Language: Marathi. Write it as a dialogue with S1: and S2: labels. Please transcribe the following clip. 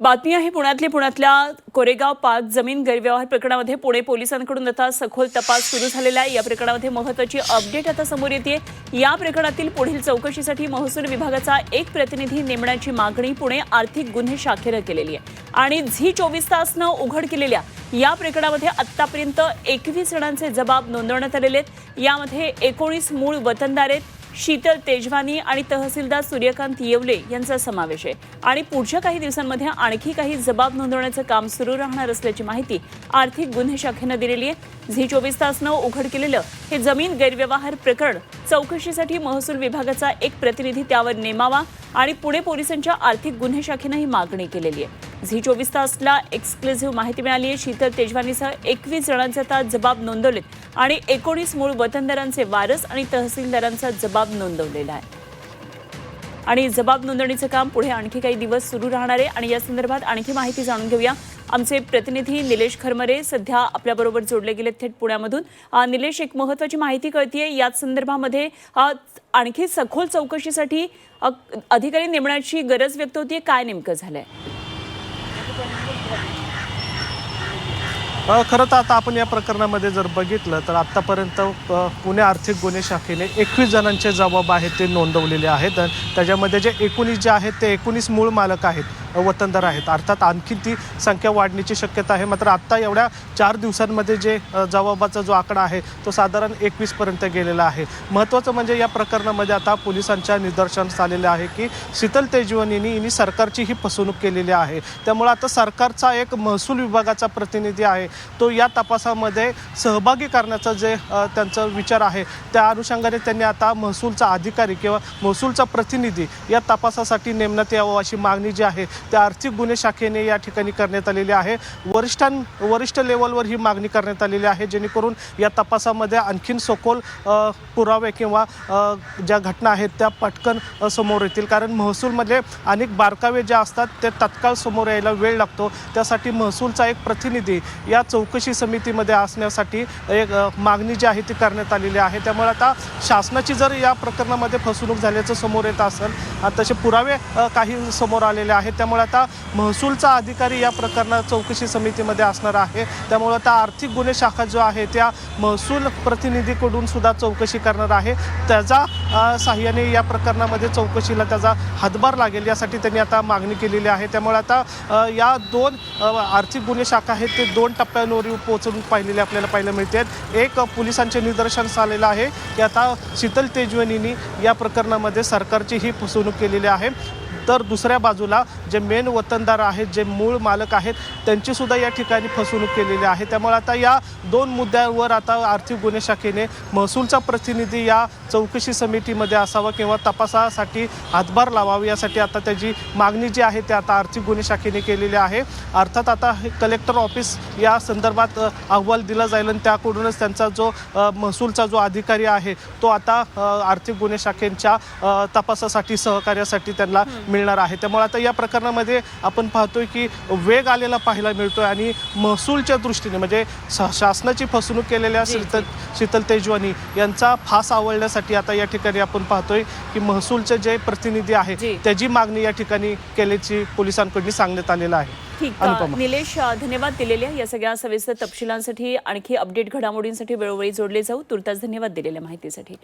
S1: बातमी आहे पुण्यातली. पुण्यातल्या कोरेगाव पार्क जमीन गैरव्यवहार प्रकरणामध्ये पुणे पोलिसांकडून आता सखोल तपास सुरू झालेला आहे. या प्रकरणामध्ये महत्वाची अपडेट आता समोर येते या प्रकरणातील पुढील चौकशीसाठी महसूल विभागाचा एक प्रतिनिधी नेमण्याची मागणी पुणे आर्थिक गुन्हे शाखेनं केलेली आहे. आणि झी चोवीस तासनं उघड केलेल्या या प्रकरणामध्ये आतापर्यंत एकवीस जणांचे जबाब नोंदवण्यात आलेले आहेत. यामध्ये एकोणीस मूळ वतनदार आहेत. शीतल तेजवानी आणि तहसीलदार सूर्यकांत येवले यांचा समावेश आहे. आणि पुढच्या काही दिवसांमध्ये आणखी काही जबाब नोंदवण्याचं काम सुरू राहणार असल्याची माहिती आर्थिक गुन्हे शाखेनं दिलेली आहे. झी चोवीस तासनं उघड केलेलं हे जमीन गैरव्यवहार प्रकरण चौकशीसाठी महसूल विभागाचा एक प्रतिनिधी त्यावर नेमावा आणि पुणे पोलिसांच्या आर्थिक गुन्हे शाखेनं ही मागणी केलेली आहे. झी चोवीस तासला एक्सक्लुझिव्ह माहिती मिळाली आहे. शीतल तेजवानीसह एकवीस जणांचे आता जबाब नोंदवलेत आणि एकोणीस मूळ वतनदारांचे वारस आणि तहसीलदारांचा जबाब नोंदवलेला आहे. आणि जबाब नोंदणीचं काम पुढे आणखी काही दिवस सुरू राहणार आहे. आणि या संदर्भात आणखी माहिती जाणून घेऊया. आमचे प्रतिनिधी निलेश खरमरे सध्या आपल्याबरोबर जोडले गेले थेट पुण्यामधून. निलेश एक महत्वाची माहिती कळतीये. याच संदर्भामध्ये आणखी सखोल चौकशीसाठी अधिकारी नेमण्याची गरज व्यक्त होतीये. काय नेमकं झालंय?
S2: खरं तर आता आपण या प्रकरणामध्ये जर बघितलं तर आत्तापर्यंत पुणे आर्थिक गुन्हे शाखेने एकवीस जणांचे जबाब आहेत ते नोंदवलेले आहेत. आणि त्याच्यामध्ये जे एकोणीस जे आहेत ते एकोणीस मूळ मालक आहेत. वतनदार आहेत. अर्थात आणखी ती संख्या वाढण्याची शक्यता आहे. मात्र आत्ता एवढ्या चार दिवसांमध्ये जे जबाबाचा जो आकडा आहे तो साधारण एकवीसपर्यंत गेलेला आहे. महत्त्वाचं म्हणजे या प्रकरणामध्ये आता पोलिसांच्या निदर्शनास आलेलं आहे की शीतल तेजवनीनी यांनी सरकारची ही फसवणूक केलेली आहे. त्यामुळे आता सरकारचा एक महसूल विभागाचा प्रतिनिधी आहे. तो या तपासामध्ये सहभागी करण्याचा जे त्यांचा विचार आहे त्या अनुषंगाने त्यांनी आता महसूलचा अधिकारी किंवा महसूलचा प्रतिनिधी या तपासासाठी नेमण्यात यावं अशी मागणी जी आहे त्या आर्थिक गुन्हे शाखेने या ठिकाणी करण्यात आलेली आहे. वरिष्ठां वरिष्ठ लेवलवर ही मागणी करण्यात आलेली आहे. जेणेकरून या तपासामध्ये आणखीन सखोल पुरावे किंवा ज्या घटना आहेत त्या पटकन समोर येतील. कारण महसूलमधले अनेक बारकावे ज्या असतात ते तत्काळ समोर यायला वेळ लागतो. त्यासाठी महसूलचा एक प्रतिनिधी या चौकशी समितीमध्ये असण्यासाठी एक मागणी जी आहे ती करण्यात आलेली आहे. त्यामुळे आता शासनाची जर या प्रकरणामध्ये फसवणूक झाल्याचं समोर येत असेल तसे पुरावे काही समोर आलेले आहेत. त्या त्यामुळे आता महसूलचा अधिकारी या प्रकरणात चौकशी समितीमध्ये असणार आहे. त्यामुळे आता आर्थिक गुन्हे शाखा जो आहे त्या महसूल प्रतिनिधीकडून सुद्धा चौकशी करणार आहे. त्याचा साह्याने या प्रकरणामध्ये चौकशीला त्याचा हातभार लागेल यासाठी त्यांनी आता मागणी केलेली आहे. त्यामुळे आता या दोन आर्थिक गुन्हे शाखा आहेत ते दोन टप्प्यांवर पोहोचून पाहिलेले आपल्याला पाहायला मिळते. एक पोलिसांचे निदर्शनास आलेलं आहे. की आता शीतल तेजवनीनी या प्रकरणामध्ये सरकारची ही फसवणूक केलेली आहे. तर दुसऱ्या बाजूला जे मेन वतनदार आहेत जे मूळ मालक आहेत त्यांची सुद्धा या ठिकाणी फसवणूक केलेली आहे. त्यामुळे आता या दोन मुद्द्यांवर आता आर्थिक गुन्हे शाखेने महसूलचा प्रतिनिधी या चौकशी समितीमध्ये असावा किंवा तपासासाठी हातभार लावावा यासाठी आता त्याची मागणी जी आहे ती आता आर्थिक गुन्हे शाखेने केलेली आहे. अर्थात आता हे कलेक्टर ऑफिस या संदर्भात अहवाल दिला जाईल आणि त्याकडूनच त्यांचा जो महसूलचा जो अधिकारी आहे तो आता आर्थिक गुन्हे शाखेच्या तपासासाठी सहकार्यासाठी त्यांना मिळणार आहे. त्यामुळे आता या प्रकरणामध्ये आपण पाहतोय की वेग आलेला पाहायला मिळतोय आणि महसूलच्या दृष्टीने म्हणजे शासनाची फसवणूक केलेल्या शीतल शीतल तेजवानी यांचा फास आवळण्यासाठी आता या ठिकाणी आपण पाहतोय की महसूलचे जे प्रतिनिधी आहे. त्याची मागणी या ठिकाणी केल्याची पोलिसांकडून सांगण्यात आलेलं आहे.
S1: ठीक. निलेश धन्यवाद दिलेल्या या सगळ्या सविस्तर तपशिलांसाठी आणखी अपडेट घडामोडींसाठी वेळोवेळी जोडले जाऊ. तुर्तास धन्यवाद दिलेल्या माहितीसाठी.